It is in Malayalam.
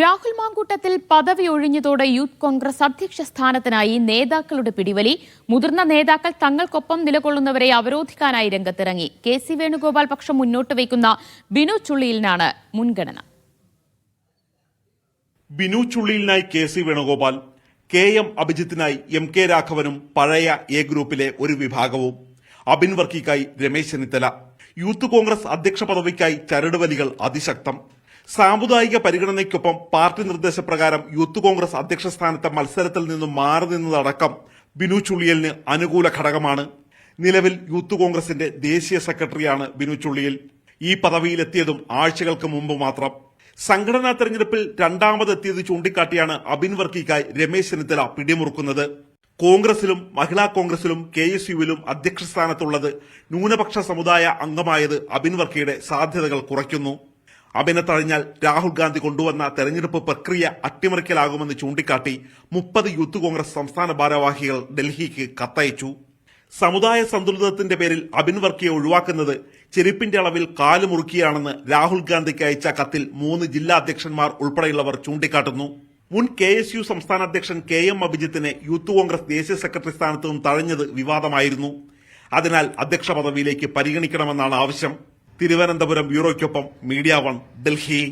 രാഹുൽ മാങ്കൂട്ടത്തിൽ പദവി ഒഴിഞ്ഞതോടെ യൂത്ത് കോൺഗ്രസ് അധ്യക്ഷ സ്ഥാനത്തിനായി നേതാക്കളുടെ പിടിവലി. മുതിർന്ന നേതാക്കൾ തങ്ങൾക്കൊപ്പം നിലകൊള്ളുന്നവരെ അവരോധിക്കാനായി രംഗത്തിറങ്ങി. കെ സി വേണുഗോപാൽ പക്ഷം മുന്നോട്ട് വയ്ക്കുന്ന ബിനു ചുള്ളിയിലിനാണ് മുൻഗണന. Binu ചുള്ളിയിലിനായി K C Venugopal K M അഭിജിത്തിനായി M K രാഘവനും പഴയ എ ഗ്രൂപ്പിലെ ഒരു വിഭാഗവും. അബിൻ വർക്കിക്കായി രമേശ് ചെന്നിത്തല. യൂത്ത് കോൺഗ്രസ് അധ്യക്ഷ പദവിക്കായി ചരടുവലികൾ അതിശക്തം. സാമുദായിക പരിഗണനയ്ക്കൊപ്പം പാർട്ടി നിർദ്ദേശപ്രകാരം യൂത്ത് കോൺഗ്രസ് അധ്യക്ഷ സ്ഥാനത്തെ മത്സരത്തിൽ നിന്നും മാറി നിന്നതടക്കം ബിനു ചുള്ളിയലിന് അനുകൂല ഘടകമാണ്. നിലവിൽ യൂത്ത് കോൺഗ്രസിന്റെ ദേശീയ സെക്രട്ടറിയാണ് ബിനു ചുള്ളിയൽ. ഈ പദവിയിലെത്തിയതും ആഴ്ചകൾക്ക് മുമ്പ് മാത്രം. സംഘടനാ തെരഞ്ഞെടുപ്പിൽ രണ്ടാമതെത്തിയത് ചൂണ്ടിക്കാട്ടിയാണ് അബിൻ വർക്കിക്കായി രമേശ് ചെന്നിത്തല പിടിമുറുക്കുന്നത്. കോൺഗ്രസിലും മഹിളാ കോൺഗ്രസിലും കെ എസ് യുവിലും അധ്യക്ഷ സ്ഥാനത്തുള്ളത് ന്യൂനപക്ഷ സമുദായ അംഗമായത് അബിൻ വർക്കിയുടെ സാധ്യതകൾ കുറയ്ക്കുന്നു. അബിനെ തഴഞ്ഞാൽ രാഹുൽ ഗാന്ധി കൊണ്ടുവന്ന തെരഞ്ഞെടുപ്പ് പ്രക്രിയ അട്ടിമറിക്കലാകുമെന്ന് ചൂണ്ടിക്കാട്ടി മുപ്പത് യൂത്ത് കോൺഗ്രസ് സംസ്ഥാന ഭാരവാഹികൾ ഡൽഹിക്ക് കത്തയച്ചു. സമുദായ സന്തുലിതത്തിന്റെ പേരിൽ അബിൻ വർക്കിയെ ഒഴിവാക്കുന്നത് ചെരുപ്പിന്റെ അളവിൽ കാൽ മുറുക്കിയാണെന്ന് രാഹുൽ ഗാന്ധിക്ക് അയച്ച കത്തിൽ മൂന്ന് ജില്ലാ അധ്യക്ഷന്മാർ ഉൾപ്പെടെയുള്ളവർ ചൂണ്ടിക്കാട്ടുന്നു. മുൻ കെ എസ് യു സംസ്ഥാന അധ്യക്ഷൻ കെ എം അഭിജിത്തിനെ യൂത്ത് കോൺഗ്രസ് ദേശീയ സെക്രട്ടറി സ്ഥാനത്ത് നിന്നും തഴഞ്ഞത് വിവാദമായിരുന്നു. അതിനാൽ അധ്യക്ഷ പദവിയിലേക്ക് പരിഗണിക്കണമെന്നാണ് ആവശ്യം. തിരുവനന്തപുരം ബ്യൂറോയ്ക്കൊപ്പം മീഡിയ വൺ ഡൽഹി.